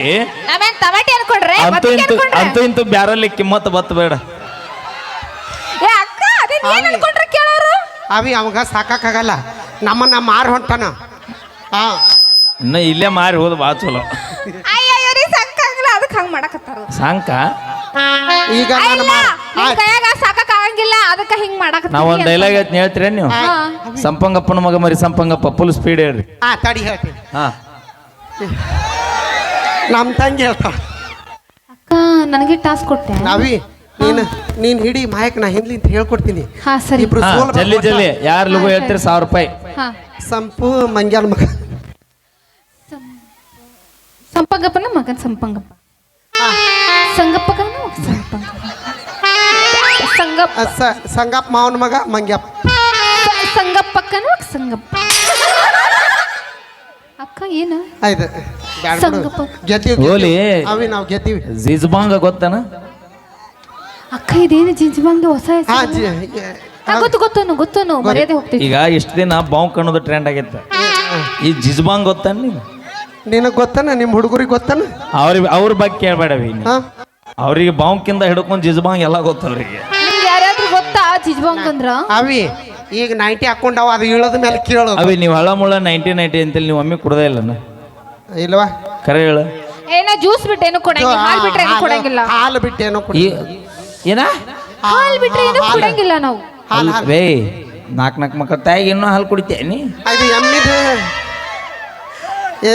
ನಾವೇನ್ ಅನ್ಕೊಂಡ್ರೆ ಅಂತೂ ಇಂತೂ ಅಂತೂ ಇಂತೂ ಬ್ಯಾರಲ್ಲಿ ಕಿಮ್ಮತ್ ಬತ್ ಬೇಡ. ಏ ಅಕ್ಕ ಅದೇನ್ ಏನ್ ಅವಿ. ಅನ್ಕೊಂಡ್ರೆ ಕೇಳೋರು? ಅವಿ ಅವಾಗ ಸಾಕಾಗಲ್ಲ ನಮ್ಮನ್ನ ಮಾರ್ ಹೊಂಟಾನ. ಹಾ ಇನ್ನ ಇಲ್ಲೇ ಮಾರಿ ಹೋದ್ ಭಾಳ ಚಲೋ. ಅಯ್ಯಯ್ಯೋ ರೀ ಸಾಕಾಗಿಲ್ಲ ಅದಕ್ಕೆ ಹಂಗ್ ಮಾಡಕತ್ತಾರ? ಸಾಂಕ? ಈಗ ನಾನು ಇಲ್ಲ ಮಾರ್- ನಿಮ್ ಆಯ್ತ್. ಕೈಯಾಗ ಸಾಕಕ್ ಆಗಂಗಿಲ್ಲ ಅದಕ್ಕೆ ಹಿಂಗ್ ಮಾಡಕತ್ತಾರ ನಾವ್ ಒಂದ್ ಡೈಲಾಗ್ ಐತ್ ಹೇಳ್ತೀರೇನ್ ನೀವು? ಹಾ. ಸಂಪಂಗಪ್ಪನ ಮಗ ಮರಿ ಸಂಪಂಗಪ್ಪ ಫುಲ್ ಸ್ಪೀಡ್ ಹೇಳ್ರಿ. ಆ ತಡಿ ಹೇಳ್ತೀನಿ. ಹಾ. ನಮ್ಮ ತಂಗಿ ಹೇಳ್ತಾಳ ಅಕ್ಕ ನನಗೆ ಟಾಸ್ಕ್ ಕೊಟ್ಟೆ. ನಾವಿ ನೀನು ನೀನ್ ಹಿಡಿ ಮಾಯಕ್ ನಾ ಹಿಂದ್ಲಿಂತ ಹೇಳ್ಕೊಡ್ತೀನಿ. ಹಾ ಸರಿ. ಇಬ್ರು ಹಾ ಸೋಲ್ ಜಲ್ದಿ ಜಲ್ದಿ. ಯಾರ್ ಲಗು ಹೇಳ್ತೀರಿ ಸಾವಿರ ರೂಪಾಯಿ. ಹಾ. ಸಂಪು ಮಂಗ್ಯಾನ ಮಗ. ಸಂಪಂಗಪ್ಪನ ಮಗನ್ ಸಂಪಂಗಪ್ಪ. ಸಂಗಪ್ಪಗನ ಸಂಪಂಗಪ್ಪ. ಸಂಗಪ್ಪ. ಆ, ಸ- ಸಂಗಪ್ಪ ಮಾವನ ಮಗ ಮಂಗ್ಯಪ್ಪ. ಸಂಗಪ್ಪಕ್ಕನ ಸಂಗಪ್ಪ. ಅಕ್ಕ ಏನು? ಆಯ್ತು. ಸಂಗಪ್ಪ. ಗೆದ್ದೀವಿ. ಅವಿ ನಾವು ಗೆದ್ದೀವಿ. ಜಿಜ್ಬಾಂಗ ಗೊತ್ತನ? ಅಕ್ಕ ಇದೇನು ಜಿಂಜಿಬಂಗೆ ಹೊಸ ಹಾ ಹೆಸರು ಜಿ ಹಾ, ಗೊತ್ತು ಗೊತ್ತನು ಗೊತ್ತನು ಮರ್ಯಾದೆ ಹೋಗ್ತೈತಿ ಈಗ ಇಷ್ಟು ದಿನ ಬಾವು ಕಣ್ಣದ ಟ್ರೆಂಡ್ ಆಗೈತೆ. ಈ ಜಿಜ್ಬಾಂಗ್ ಗೊತ್ತನ ನೀನು ನಿನಗೆ ಗೊತ್ತನ? ನಿಮ್ಮ ಹುಡುಗರಿಗೆ ಗೊತ್ತನ? ಅವ್ರಿಗೆ ಅವ್ರ ಬಗ್ಗೆ ಕೇಳ್ಬೇಡವಿ ಹಾ. ಅವ್ರಿಗೆ ಬಾಂಕಿಂದ ಹಿಡ್ಕೊಂಡು ಜಿಜ್ಬಾಂಗ್ ಎಲ್ಲ ಗೊತ್ತಲ್ರಿ ಅವ್ರಿಗೆ ನಿಮ್ಗೆ ಯಾರ್ಯಾದ್ರು ಗೊತ್ತಾ ಜಿಜ್ಬಂಗ್ ಅಂದ್ರ? ಅವಿ ಈಗ ನೈಂಟಿ ಹಾಕೊಂಡವ ಅದು ಇಳದ ಮೇಲೆ ಕೇಳೋದು ಅವಿ ನೀವು ಹಳ ಮುಳ್ಳ ನೈಂಟಿ ನೈಂಟಿ ಅಂತೇಳಿ ನೀವು ಒಮ್ಮೆ ಕುಡ್ದೇ ಇಲ್ಲನ? ಇಲ್ವಾ? ಕರೆ ಹೇಳು. ಏನ ಜ್ಯೂಸ್ ಬಿಟ್ಟು ಏನು ಕೊಡಂಗಿಲ್ಲ ಹಾಲು ಬಿಟ್ರೆ ಏನು ಹಾಲು- ಕೊಡಂಗಿಲ್ಲ. ಹಾಲು ಬಿಟ್ಟು ಏನೋ ಈ ಏನ? ಹಾಲು ಬಿಟ್ರೆ ಏನು ಕೊಡಂಗಿಲ್ಲ ನಾವು. ಹಾಲು ಅಲ್- ವೇ ನಾಲ್ಕು ನಾಲ್ಕು ಮಕ್ಕಳ ತಾಯಿಗೆ ಇನ್ನೂ ಹಾಲು ಕುಡಿತೇನಿ ಅದು ಎಮ್ಮಿದು ಏ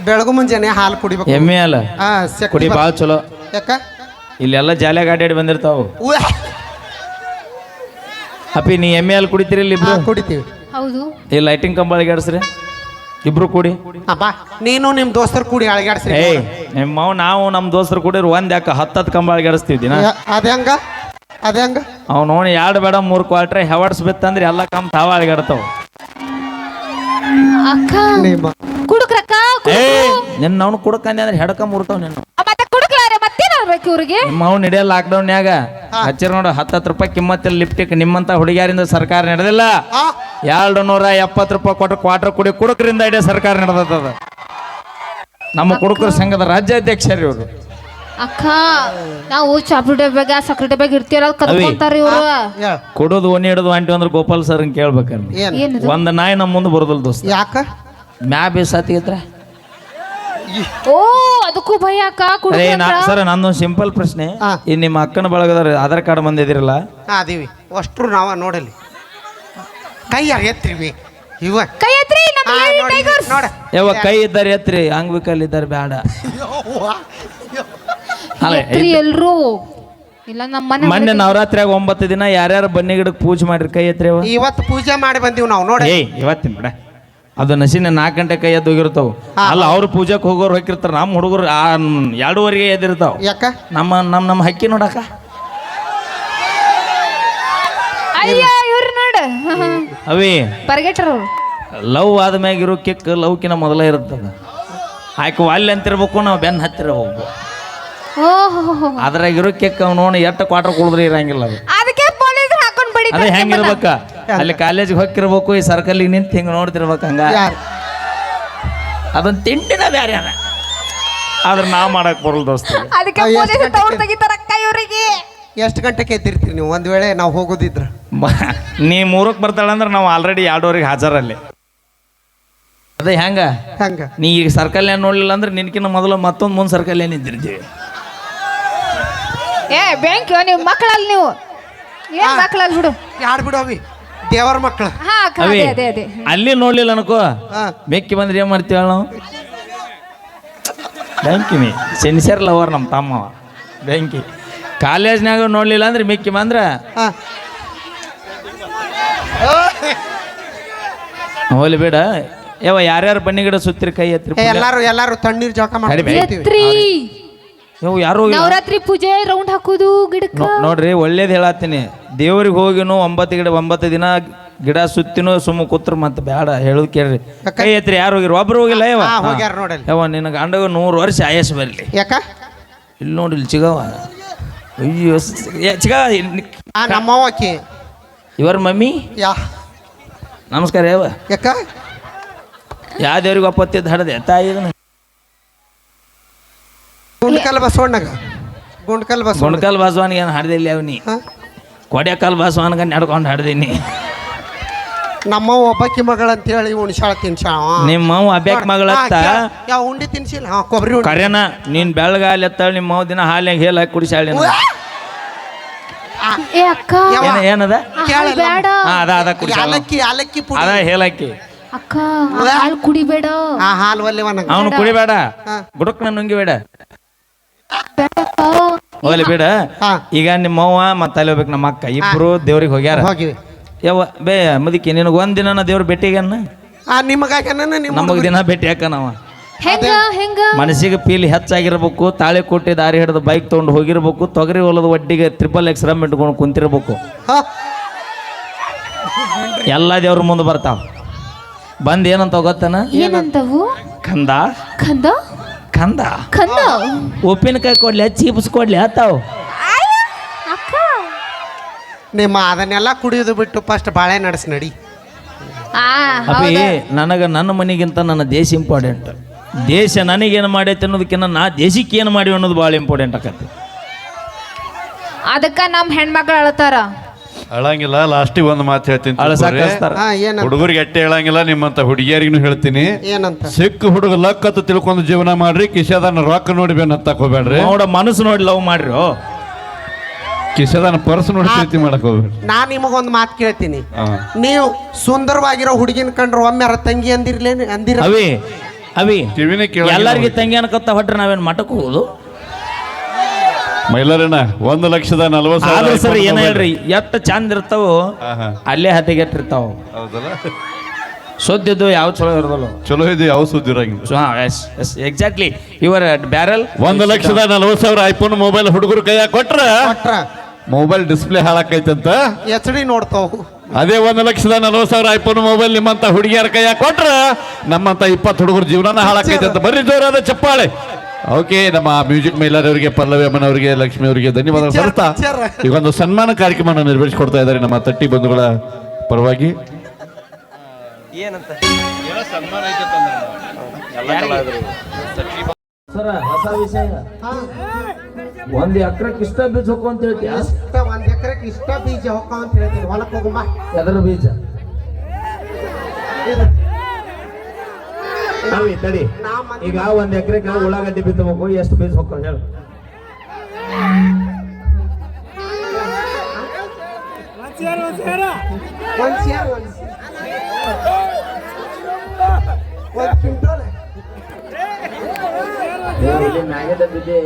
ಬೆಳಗು ಮುಂಜಾನೆ ಹಾಲು ಕುಡಿಬೇಕು. ಎಮ್ಮೆ ಅಲ್ಲ? ಹಾ ಕುಡಿ ಭಾಳ ಚಲೋ. ಯಾಕ? ಇಲ್ಲೆಲ್ಲ ಜಾಲಿಯಾಗ ಅಡ್ಡಾಡಿ ಬಂದಿರ್ತಾವು. ಅಪಿ ಅಪ್ಪಿ ನೀ ಎಮ್ಮೆ ಹಾಲು ಕುಡಿತೀರಿ ಇಲ್ಲಿ ಹಾ, ಇಬ್ರು ಕುಡಿತೀವಿ. ಹೌದು. ಈ ಲೈಟಿಂಗ್ ಕಂಬಳಿಗೆ ಆಡಿಸ್ರಿ ಇಬ್ರು ಕೂಡಿ? ನೀನು ನಿಮ್ಮ ದೋಸ್ತರು ಕೂಡಿ ಏ ನಿಮ್ಮ ನಾವು ನಮ್ಮ ದೋಸ್ತರು ಕೂಡಿ ಒಂದ್ ಯಾಕೆ ಹತ್ತತ್ತು ಕಂಬ ಆಡಿಸ್ತೀವಿ ದಿನ ಅದ ಹೆಂಗ? ಅದ ಹೆಂಗ? ಅವ್ ನೋಡಿ ಎರಡು ಬೇಡ ಮೂರ್ ಕ್ವಾರ್ಟ್ರೆ ಹೆವಡ್ಸ್ ಬಿತ್ತಂದ್ರೆ ಎಲ್ಲ ಕಂಬ ತಾವ ಅಳಗಾಡ್ತಾವ ಅಕ್ಕ ನಿಮ್ಮ ಕುಡುಕ್ರಕ್ಕ ಏ ನಿನ್ನ ಅವ್ನು ಕುಡಕಂದೆ ಅಂದ್ರೆ ಹೆಡಕ ಮುರ್ತಾವ ನಿನ್ನ. ಆಗ್ಬೇಕು ಇವ್ರಿಗೆ ನಿಮ್ಮ ಅವ್ನು ನಡೆಯ ಲಾಕ್ಡೌನ್ಯಾಗ ಹಚ್ಚಿರ ನೋಡು ಹತ್ತತ್ತು ರೂಪಾಯಿ ಕಿಮ್ಮತ್ತಿಲ್ಲ ಲಿಪ್ಟಿಕ್ ನಿಮ್ಮಂತ ಹುಡುಗಿಯರಿಂದ ಸರ್ಕಾರ ನಡೆದಿಲ್ಲ. ಆ ಎರಡು ನೂರ ಎಪ್ಪತ್ತು ರೂಪಾಯಿ ಕೊಟ್ಟು ಕ್ವಾರ್ಟರ್ ಕುಡಿ ಕುಡುಕರಿಂದ ಇಡೀ ಸರ್ಕಾರ ನಡೆದದ ನಮ್ಮ ಕುಡುಕರ ಸಂಘದ ರಾಜ್ಯಾಧ್ಯಕ್ಷರು ಇವರು. ಅಕ್ಕ ನಾವು ಚಾಪು ಡಬ್ಯಾಗ ಸಕ್ರೆ ಡಬ್ಯಾಗ ಇರ್ತೀರ ಕದ್ಕೊಂತಾರ ಇವ್ರು. ಯಾ. ಕೊಡೋದು ಒನಿ ಹಿಡಿದು ಅಂಟಿ ಅಂದ್ರೆ ಗೋಪಾಲ್ ಸರ್ ಕೇಳ್ಬೇಕಲ್ಲಿ. ಏನ್? ಒಂದು ಒಂದ್ ನಾಯಿ ನಮ್ಮ ಮುಂದೆ ಬರೋದಿಲ್ಲ ದೋಸ್ತ. ಯಾಕ? ಮ್ಯಾ ಬೇಸಾತಿಗಿತ್ರ ಓ ಅದಕ್ಕೂ ಭಯ ಅಕ್ಕ ಅರೇ ಸರ್ ನಂದೊಂದು ಸಿಂಪಲ್ ಪ್ರಶ್ನೆ. ಹಾ. ಈ ನಿಮ್ಮ ಅಕ್ಕನ ಬಳಗದವ್ರು ಆಧಾರ್ ಕಾರ್ಡ್ ಬಂದಿದಿರಲ್ಲ ಹಾ ಅದೀವಿ. ಅಷ್ಟ್ರು ನಾವ ನೋಡಲಿ. ಕೈ ಎತ್ತಿವಿ ಎತ್ರಿವಿ ಇವ. ಕೈ ಎತ್ರಿ ನಮ್ಮ ಹಾ, ಲೇಡಿ ನೋಡಿ, ಟೈಗರ್ಸ್. ನೋಡ. ಯಾವ ಕೈ ಇದ್ದಾರೆ ಎತ್ರಿ. ಅಂಗ್ವಿಕಲ್ ಇದ್ದಾರೆ ಬೇಡ ಅಲ್ಲ, ಎತ್ರಿ ಎಲ್ರು. ಇಲ್ಲ ನಮ್ಮ ಮನೆ ಮೊನ್ನೆ ನವರಾತ್ರಿಯಾಗ ಒಂಬತ್ತು ದಿನ ಯಾರ್ಯಾರು ಬನ್ನಿ ಗಿಡಕ್ಕೆ ಪೂಜೆ ಮಾಡಿರಿ ಕೈ ಎತ್ರಿ ಅವ ಇವತ್ತು ಪೂಜೆ ಮಾಡಿ ಬಂದೀವಿ ನಾವು ನೋಡಿ ಏಯ್ ಇವತ್ತಿನ ಬಿಡ. ಅದು ನಸಿನ ನಾಲ್ಕು ಗಂಟೆ ಕೈ ಎದ್ದು ಹೋಗಿರ್ತಾವ. ಅಲ್ಲ ಅವ್ರ ಪೂಜೆಗೆ ಹೋಗೋರು ಹೋಗಿರ್ತಾರ ನಮ್ಮ ಹುಡುಗರು ಆ ಎರಡೂವರೆಗೆ ಎದ್ದಿರ್ತಾವ. ಯಾಕ? ನಮ್ಮ ನಮ್ಮ ನಮ್ಮ ಹಕ್ಕಿ ನೋಡಕ. ಅಯ್ಯೋ ಇವ್ರು ನೋಡ. ಅವಿ. ಪರಗೆಟ್ರು. ಲವ್ ಆದ್ಮ್ಯಾಗ ಇರೋ ಕಿಕ್ ಲವ್ಕಿನ ಮೊದಲೇ ಇರುತ್ತದ ಆಯ್ಕೆ ವಾಲ್ಯ ಅಂತಿರ್ಬೇಕು ನಾವು ಬೆನ್ನ ಹತ್ತಿರ ಹೋಗ್ಬೇಕು. ಓಹೋ ಅದ್ರಾಗ ಇರೋ ಕಿಕ್ ಅವ್ನು ನೋಡಿ ಎಷ್ಟು ಕ್ವಾರ್ಟರ್ ಕುಡಿದ್ರೆ ಇರಂಗಿಲ್ಲ ಅದು. ಅದಕ್ಕೆ ಪೊಲೀಸ್ ಹಾಕೊಂಡ್ ಬಡಿ ಅದೇ ಹೆಂಗಿರ್ಬೇಕ? ಅಲ್ಲಿ ಕಾಲೇಜ್ಗೆ ಹೋಗಿರ್ಬೇಕು ಈ ಸರ್ಕಲ್ಗೆ ನಿಂತು ಹಿಂಗೆ ನೋಡ್ತಿರ್ಬೇಕು ಹಂಗ. ಯಾರು? ಅದನ್ನ ತಿಂಡಿನ ಬ್ಯಾರ ಅದ. ಆದ್ರೆ ನಾವು ಮಾಡಕ್ ಬರಲ್ ದೋಸ್ತ. ಅದಕ್ಕೆ ಅಯ್ಯೋ, ಪೊಲೀಸ್ ಎಷ್ಟು ತವ್ರು ಗಂಟೆಗೆ? ತೆಗಿತಾರ ಇವ್ರಿಗೆ? ಎಷ್ಟು ಗಂಟೆಗೆ ಎದ್ದಿರ್ತೀರಿ ನೀವು? ಒಂದ್ ವೇಳೆ ನಾವು ಹೋಗೋದಿದ್ರ. ನೀ ಮೂರಕ್ಕೆ ಬರ್ತಾಳಂದ್ರೆ ನಾವು ಆಲ್ರೆಡಿ ಎರಡೂವರೆಗೆ ಹಾಜರಲ್ಲಿ. ಅದೇ ಹೆಂಗ? ಹಂಗ? ನೀ ಈಗ ಸರ್ಕಲ್ ಏನು ನೋಡ್ಲಿಲ್ಲ ಅಂದ್ರೆ ನಿನ್ಕಿನ್ನ ಮೊದಲು ಮತ್ತೊಂದು ಮುಂದೆ ಸರ್ಕಲ್ ಏನು ಇದ್ದಿರ್ತೀವಿ ಏ ಬ್ಯಾಂಕ್ ನೀವು ಮಕ್ಕಳಲ್ಲಿ ನೀವು? ಏನ್ ಮಕ್ಕಳಲ್ಲಿ ಬಿಡು. ಯಾರು ಬಿಡೋವಿ ದೇವರ ಮಕ್ಕಳು. ಹಾ ಅಕ್ಕ ಅವಿ ಅದೇ ಅದೇ. ಅದೇ ಅಲ್ಲಿ ನೋಡ್ಲಿಲ್ಲ ಅನ್ಕೋ. ಮೆಕ್ಕಿ ಬೆಕ್ಕಿ ಬಂದ್ರೆ ಏನು ಮಾಡ್ತೀವಿ ನಾವು? ಬೆಂಕಿ ನೀ ಸಿನ್ಸಿಯರ್ ಲವರ್ ನಮ್ಮ ತಮ್ಮ ಬೆಂಕಿ. ಕಾಲೇಜ್ನಾಗ ನೋಡ್ಲಿಲ್ಲ ಅಂದ್ರೆ ಮೆಕ್ಕಿ ಬಂದ್ರೆ? ಹಾ. ಹೋಲಿ ಬೇಡ. ಯಾವ ಯಾರ್ಯಾರು ಬನ್ನಿ ಗಿಡ ಸುತ್ತಿರಿ ಕೈ ಎತ್ತಿರಿ ಏ, ಎಲ್ಲಾರು ಎಲ್ಲಾರು ತಣ್ಣೀರ್ ಜೋಕ ಮಾಡಿ ಎತ್ರಿ ಯಾರು? ನವರಾತ್ರಿ ಪೂಜೆ ರೌಂಡ್ ಹಾಕೋದು ಗಿಡಕ್ಕೆ. ನೋಡ್ರಿ ಒಳ್ಳೇದು ಹೇಳತ್ತೀನಿ. ದೇವ್ರಿಗೆ ಹೋಗಿನೂ ಒಂಬತ್ತು ಗಿಡ ಒಂಬತ್ತು ದಿನ ಗಿಡ ಸುತ್ತಿನೂ ಸುಮ್ಮ ಕೂತ್ರ ಮತ್ತೆ ಬೇಡ ಹೇಳೋದು ಕೇಳ್ರಿ. ಕೈ ಎತ್ರಿ ಯಾರು ಹೋಗಿರು? ಒಬ್ರು ಹೋಗಿಲ್ಲ ಯಾವ ಹಾ ಹೋಗ್ಯಾರ ನೋಡಲ್ಲಿ. ಯಾವ ನಿನ್ನ ಗಂಡಗ ನೂರು ವರ್ಷ ಆಯಸ್ ಬರಲಿ. ಯಾಕ? ಇಲ್ಲಿ ನೋಡಿ ಇಲ್ಲಿ ಚಿಗವ ಅಯ್ಯೋ ಸ- ಏ, ಚಿಗ ಇಲ್ಲಿ- ಆ ನಮ್ಮವ್ವ ಆಕಿ. ಇವರ ಮಮ್ಮಿ? ಯಾ. ನಮಸ್ಕಾರ ಯಾವ ಯಾಕ? ಯಾವ ದೇವ್ರಿಗೆ ಒಪ್ಪತ್ತಿದ್ದು ಹಡದೆ? ತಾಯಿ ಇದನ್ನ ಗುಂಡ್ಕಲ್ ಬಸವಣ್ಣಗ? ಗುಂಡ್ಕಲ್ ಬಸವಣ್ಣ. ಗುಂಡ್ಕಲ್ ಬಸವನಿಗೆ ಏನು ಹಾಡ್ದಿಲ್ಲ ಅವನಿ. ಹಾ? ಕೊಡೆಕಲ್ ಬಸವನ್ಗ ನಡ್ಕೊಂಡು ಹಾಡ್ದೀನಿ. ನಮ್ಮ ಒಬ್ಬಕ್ಕಿ ಮಗಳಂತ ಹೇಳಿ ಉಣ್ಸಾಳ ತಿನ್ಸಾಳ ನಿಮ್ಮ ಅವ್ವ ಮಗಳ ಮಗಳತ್ತ ಯಾವ ಉಂಡಿ ತಿನ್ಸಿಲ್ಲ? ಹಾ ಕೊಬ್ಬರಿ ಉಂಡಿ. ಕರೆನ ನೀನ್ ಬೆಳಗಾಲಿ ಎತ್ತಾಳ ನಿಮ್ಮ ಅವ್ವ ದಿನ ಹಾಲಿನಾಗ ಹೇಲ್ ಹಾಕಿ ಕುಡಿಸಾಳಿ ಏ ಅಕ್ಕ? ಏನ ಏನದ? ಆ ಹಾಲ್. ಬೇಡ. ಹಾ ಅದ ಅದ ಕುಡಿಸಾಳ ಯಾಲಕ್ಕಿ ಯಾಲಕ್ಕಿ ಪುಡಿ. ಅದ ಹೇಳಕ್ಕಿ ಅಕ್ಕ ಆ ಹಾಲ್ ಕುಡಿಬೇಡ. ಆ ಹಾಲು ಒಲ್ಲೆವ ನಂಗೆ ಅವನು ಕುಡಿಬೇಡ. ಹಾ. ಗುಡುಕ್ನ ನುಂಗಿ ಬೇಡ ಬೇಡ ಅಕ್ಕ ಹೋಗ್ಲಿ ಬೇಡ. ಹಾ. ಈಗ ನಿಮ್ಮ ಅವ್ವ ಮತ್ತೆ ಅಲ್ಲಿ ಹೋಗ್ಬೇಕು ನಮ್ಮ ಅಕ್ಕ. ಇಬ್ರು ದೇವ್ರಿಗೆ ಹೋಗ್ಯಾರ. ಹೋಗಿವಿ. ಯವ್ವ ಬೇ ಮುದಕಿ ನಿನಗೆ ಒಂದ್ ದಿನ ದೇವ್ರ ಭೇಟಿಗನ್ನ ಆ ನಿಮಗಾಗ್ಯಾನ ನಿಮ್ಮ ನಮಗ್ ದಿನ ಭೇಟಿ ಹಾಕ ನಾವ ಹೆಂಗ ಹೆಂಗ? ಮನಸ್ಸಿಗೆ ಫೀಲ್ ಹೆಚ್ಚಾಗಿರ್ಬೇಕು ತಾಳಿ ಕೊಟ್ಟಿ ದಾರಿ ಹಿಡಿದು ಬೈಕ್ ತೊಗೊಂಡು ಹೋಗಿರ್ಬೇಕು ತೊಗರಿ ಹೊಲದ ಒಡ್ಡಿಗೆ ತ್ರಿಪಲ್ ಎಕ್ಸ್ ರಮ್ ಇಟ್ಕೊಂಡು ಕುಂತಿರ್ಬೇಕು. ಎಲ್ಲಾ ಎಲ್ಲ ದೇವ್ರ ಮುಂದೆ ಬರ್ತಾವ. ಬಂದ್ ಏನಂತ ಗೊತ್ತನ? ಏನಂತವು? ಕಂದ. ಕಂದ? ಕಂದ ಕಂದ. ಉಪ್ಪಿನಕಾಯಿ ಕೊಡ್ಲಿ ಚೀಪ್ಸ್ ಕೊಡ್ಲಿ ಅಕ್ಕ. ನಿಮ್ಮ ಅದನ್ನೆಲ್ಲ ಕುಡಿಯೋದು ಬಿಟ್ಟು ಫಸ್ಟ್ ಬಾಳೆ ನಡೆಸ್ ನಡಿ. ಆ ಅಪ್ಪಿ ನನಗೆ ನನ್ನ ಮನೆಗಿಂತ ನನ್ನ ದೇಶ ಇಂಪಾರ್ಟೆಂಟ್ ದೇಶ ನನಗೇನು ಮಾಡೈತೆ ಅನ್ನೋದಕ್ಕಿಂತ ನಾ ದೇಶಕ್ಕೆ ಏನು ಮಾಡಿವಿ ಅನ್ನೋದು ಭಾಳ ಇಂಪಾರ್ಟೆಂಟ್ ಆಕತ್ತೆ ಅದಕ್ಕ ನಮ್ಮ ಹೆಣ್ಮಕ್ಳು ಅಳತಾರ. ಅಳಂಗಿಲ್ಲ ಲಾಸ್ಟಿಗೆ ಒಂದು ಮಾತು ಹೇಳ್ತೀನಿ ಅಳಸಾಕ ತಿಳ್ಕೊರಿ. ಕಳಿಸ್ತಾರ ಹಾ ಏನಂತ? ಹುಡುಗರಿಗೆ ಎಟ್ಟೆ ಹೇಳಂಗಿಲ್ಲ ನಿಮ್ಮಂತ ಹುಡುಗಿಯರಿಗೂ ಹೇಳ್ತೀನಿ. ಏನಂತ? ಸಿಕ್ಕ ಹುಡುಗ ಲಕ್ ಅಂತ ತಿಳ್ಕೊಂಡು ಜೀವನ ಮಾಡ್ರಿ ಕಿಶದಾನ ರೊಕ್ಕ ನೋಡಿ ಬೇನ್ ಹತ್ತಕ್ ಹೋಗ್ಬೇಡ್ರಿ ನೋಡ ಮನಸ್ಸು ನೋಡಿ ಲವ್ ಮಾಡ್ರಿ ಕಿಶದಾನ ಪರ್ಸ್ ನೋಡಿ ಪ್ರೀತಿ ಮಾಡಕ್ ಹೋಗ್ಬೇಡ್ರಿ. ನಾ ನಿಮಗೊಂದು ಮಾತು ಕೇಳ್ತೀನಿ. ಹಾ. ನೀವು ಸುಂದರವಾಗಿರೋ ಹುಡುಗಿನ ಕಂಡ್ರೆ ಒಮ್ಮೆ ಅರ ತಂಗಿ ಅಂದಿರ್ಲೇನು ಅಂದಿರ ಅವಿ ಅವಿ. ಕಿವಿನೇ ಎಲ್ಲರಿಗೆ ತಂಗಿ ಅನ್ಕೊತ ಹೊಟ್ರೆ ನಾವೇನ್ ಮಠಕ್ಕೆ ಹೋಗುದು? ಮೈಲಾರಣ್ಣ ಒಂದು ಲಕ್ಷದ ನಲ್ವತ್ತು ಸಾವಿರ ಆದ್ರೆ ಸರ್ ಏನ ಹೇಳ್ರಿ ಎತ್ತ ಚಂದ ಇರ್ತಾವ. ಅಲ್ಲೇ ಹತ್ತಿಗೆಟ್ಟಿರ್ತಾವ ಹೌದಲ್ಲ? ಸುದ್ದಿದ್ದು ಯಾವ ಚಲೋ ಇರೋದಲ್ಲ? ಚಲೋ ಇದು ಯಾವ ಸುದ್ದಿ ಇರಂಗಿಲ್ಲ. ಹಾಂ ಎಸ್ ಎಸ್ ಎಕ್ಸಾಕ್ಟ್ಲಿ ಇವರ ಬ್ಯಾರಲ್. ಒಂದು ಲಕ್ಷದ ನಲ್ವತ್ತು ಸಾವಿರ ಐಫೋನ್ ಮೊಬೈಲ್ ಹುಡುಗರು ಕೈಯಾಗ ಕೊಟ್ರ? ಕೊಟ್ರ. ಮೊಬೈಲ್ ಡಿಸ್ಪ್ಲೇ ಹಾಳಾಕೈತಂತ? ಎಚ್ ಡಿ ನೋಡ್ತಾವು. ಅದೇ ಒಂದು ಲಕ್ಷದ ನಲ್ವತ್ತು ಸಾವಿರ ಐಫೋನ್ ಮೊಬೈಲ್ ನಿಮ್ಮಂತ ಹುಡುಗಿಯರ ಕೈಯಾಗ ಕೊಟ್ರ? ನಮ್ಮಂತ ಇಪ್ಪತ್ತು ಹುಡುಗರು ಜೀವನನ ಹಾಳಾಕೈತೆ ಅಂತ ಬರ್ರಿ ಜೋರಾದ ಚಪ್ಪಾಳೆ. ಓಕೆ ನಮ್ಮ ಮ್ಯೂಸಿಕ್ ಅವರಿಗೆ ಪಲ್ಲವಿ ಅಮ್ಮನವರಿಗೆ ಲಕ್ಷ್ಮಿ ಅವರಿಗೆ ಧನ್ಯವಾದ ಸರ್ತಾ? ಈಗ ಒಂದು ಸನ್ಮಾನ ಕಾರ್ಯಕ್ರಮವನ್ನು ನಿರ್ವಹಿಸಿಕೊಡ್ತಾ ಇದ್ದಾರೆ ನಮ್ಮ ತಟ್ಟಿ ಬಂಧುಗಳ ಪರವಾಗಿ. ಏನಂತ? ಸರ ಹೊಸ ವಿಷಯ. ಒಂದ್ ಎಕರೆಕ್ ಇಷ್ಟ ಬೀಜ ಹೋಗು ಅಂತ ಹೇಳ್ತೀಯ? ಒಂದ್ ಎಕರೆಗೆ ಇಷ್ಟ ಬೀಜ ಹೊಕ್ಕ ಅಂತ ಹೇಳ್ತೀನಿ. ಹೊಲಕ್ಕೆ ಹೋಗುಂಬ ಎದ್ರ ಬೀಜ? ಅವಿ ತಡಿ. ಈಗ ಒಂದ್ ಎಕರೆಗೆ ಉಳ್ಳಾಗಡ್ಡಿ ಬಿತ್ತಬೇಕು ಎಷ್ಟು ಬೀಜ ಹೋಗ್ತಾವ ಹೇಳು. ಮ್ಯಾಗದ ಬಿದ್ದೆ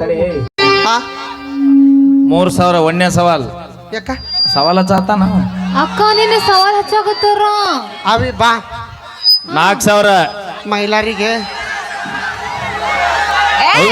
ತಡಿ. ಮೂರ್ ಸಾವಿರ ಒಂದನೇ ಸವಾಲ್. ಯಾಕ? ಸವಾಲ ಚಾತಾನ? ಅಕ್ಕ ನಿನ್ನ ಸವಾಲ್ ಹಚ್ಚಾಕತ್ತಾರ ಅವಿ ಬಾ. ನಾಲ್ಕು ಸಾವಿರ. ಮೈಲಾರಿಗೆ ಅವಿ.